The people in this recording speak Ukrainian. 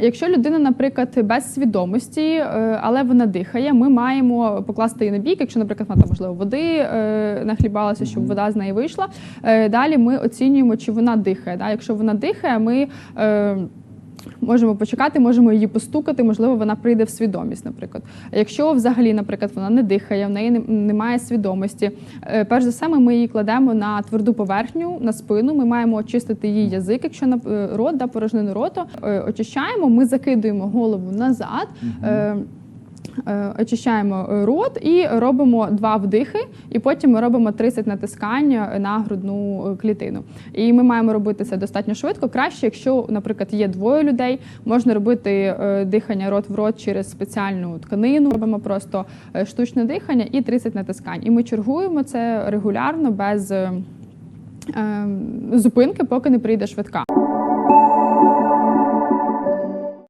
Якщо людина, наприклад, без свідомості, е, але вона дихає, ми маємо покласти її на бік, якщо, наприклад, вона там можливо води е, нахлібалася, щоб вода з неї вийшла. Е, Далі ми оцінюємо, чи вона дихає. Якщо вона дихає, ми. Можемо почекати, можемо її постукати, можливо, вона прийде в свідомість, наприклад. А Якщо взагалі, наприклад, вона не дихає, в неї немає свідомості, е, перш за все, ми- її кладемо на тверду поверхню, на спину. Ми маємо очистити її язик, якщо на е, рот, да, порожнину роту. Е, Очищаємо, ми закидуємо голову назад. е, Очищаємо е, рот і робимо два вдихи, і потім ми робимо 30 натискань на грудну е, клітину. І ми маємо робити це достатньо швидко. Краще, якщо, наприклад, є двоє людей, можна робити е, дихання рот в рот через спеціальну тканину. Робимо просто е, штучне дихання і 30 натискань. І ми чергуємо це регулярно без е, е, зупинки, поки не прийде швидка.